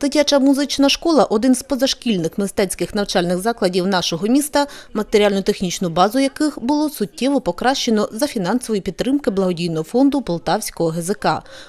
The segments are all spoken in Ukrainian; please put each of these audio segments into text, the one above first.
Дитяча музична школа один з позашкільних мистецьких навчальних закладів нашого міста, матеріально-технічну базу яких було суттєво покращено за фінансової підтримки благодійного фонду Полтавського ГЗК.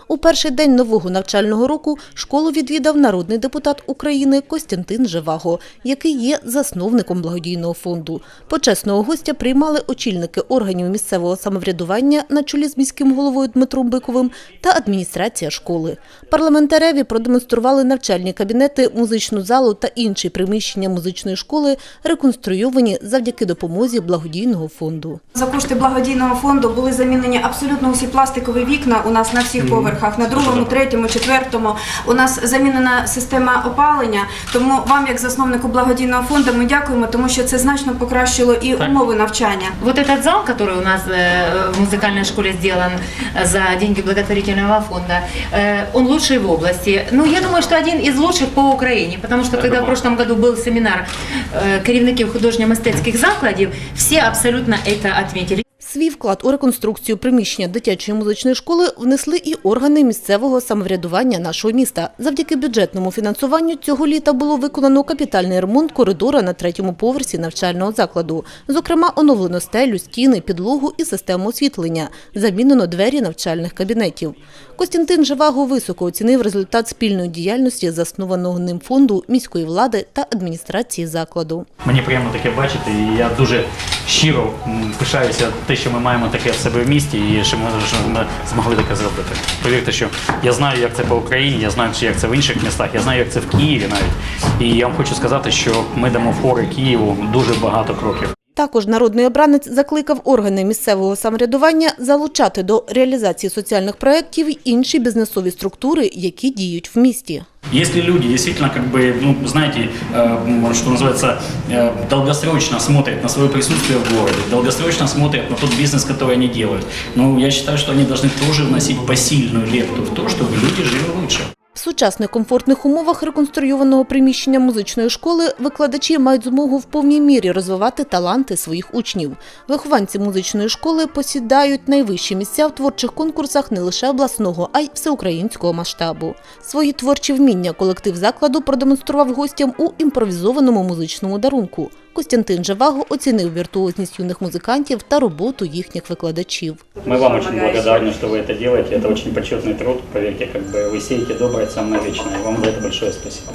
У перший день нового навчального року школу відвідав народний депутат України Костянтин Живаго, який є засновником благодійного фонду. Почесного гостя приймали очільники органів місцевого самоврядування на чолі з міським головою Дмитром Биковим та адміністрація школи. Парламентареві продемонстрували навчальні кабінети, музичну залу та інші приміщення музичної школи, реконструйовані завдяки допомозі благодійного фонду. За кошти благодійного фонду були замінені абсолютно усі пластикові вікна у нас на всіх поверхах, на другому, третьому, четвертому. У нас замінена система опалення. Тому вам, як засновнику благодійного фонду, ми дякуємо, тому що це значно покращило і умови навчання. Вот этот зал, который у нас э, в музыкальной школе сделан э, за деньги благотворительного фонда, э, он лучший в области. Ну, я думаю, что один из лучших по Украине, потому что когда в прошлом году был семинар э, керівників художньо-мистецьких закладів, всі абсолютно это отметили. Свій вклад у реконструкцію приміщення дитячої музичної школи внесли і органи місцевого самоврядування нашого міста. Завдяки бюджетному фінансуванню цього літа було виконано капітальний ремонт коридора на третьому поверсі навчального закладу. Зокрема, оновлено стелю, стіни, підлогу і систему освітлення. Замінено двері навчальних кабінетів. Костянтин Живаго високо оцінив результат спільної діяльності заснованого ним фонду міської влади та адміністрації закладу. Мені приємно таке бачити, і я дуже щиро пишаюся те, що ми маємо таке в себе в місті, і що ми, що ми змогли таке зробити. Повірте, що я знаю, як це по Україні, я знаю, як це в інших містах, я знаю, як це в Києві навіть. І я вам хочу сказати, що ми дамо фори Києву дуже багато кроків. Також народний обранець закликав органи місцевого самоврядування залучати до реалізації соціальних проєктів інші бізнесові структури, які діють в місті. Если люди действительно, как бы, ну, знаете, э, что называется, э, долгосрочно смотрят на свое присутствие в городе, долгосрочно смотрят на тот бизнес, который они делают, ну, я считаю, что они должны тоже вносить посильную лепту в то, чтобы люди жили лучше. В сучасних комфортних умовах реконструйованого приміщення музичної школи викладачі мають змогу в повній мірі розвивати таланти своїх учнів. Вихованці музичної школи посідають найвищі місця в творчих конкурсах не лише обласного, а й всеукраїнського масштабу. Свої творчі вміння колектив закладу продемонстрував гостям у імпровізованому музичному дарунку. Костянтин Живаго оцінив віртуозність юних музикантів та роботу їхніх викладачів. Мы вам очень благодарны, что вы это делаете. Это очень почетный труд. Поверьте, как бы вы сеете доброе, самое вечное. И вам за это большое спасибо.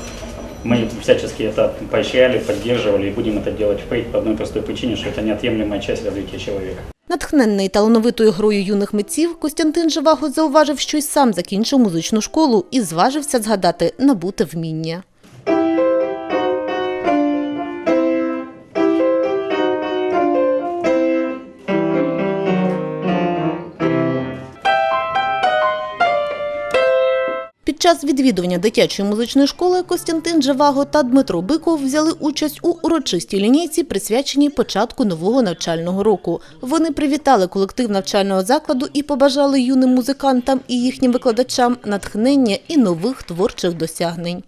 Мы всячески это поощряли, поддерживали и будем это делать впредь по одной простой причине, что это неотъемлемая часть развития человека. Натхненний талановитою грою юних митців, Костянтин Живаго зауважив, що й сам закінчив музичну школу і зважився згадати набуте вміння. Час відвідування дитячої музичної школи Костянтин Джаваго та Дмитро Биков взяли участь у урочистій лінійці, присвяченій початку нового навчального року. Вони привітали колектив навчального закладу і побажали юним музикантам і їхнім викладачам натхнення і нових творчих досягнень.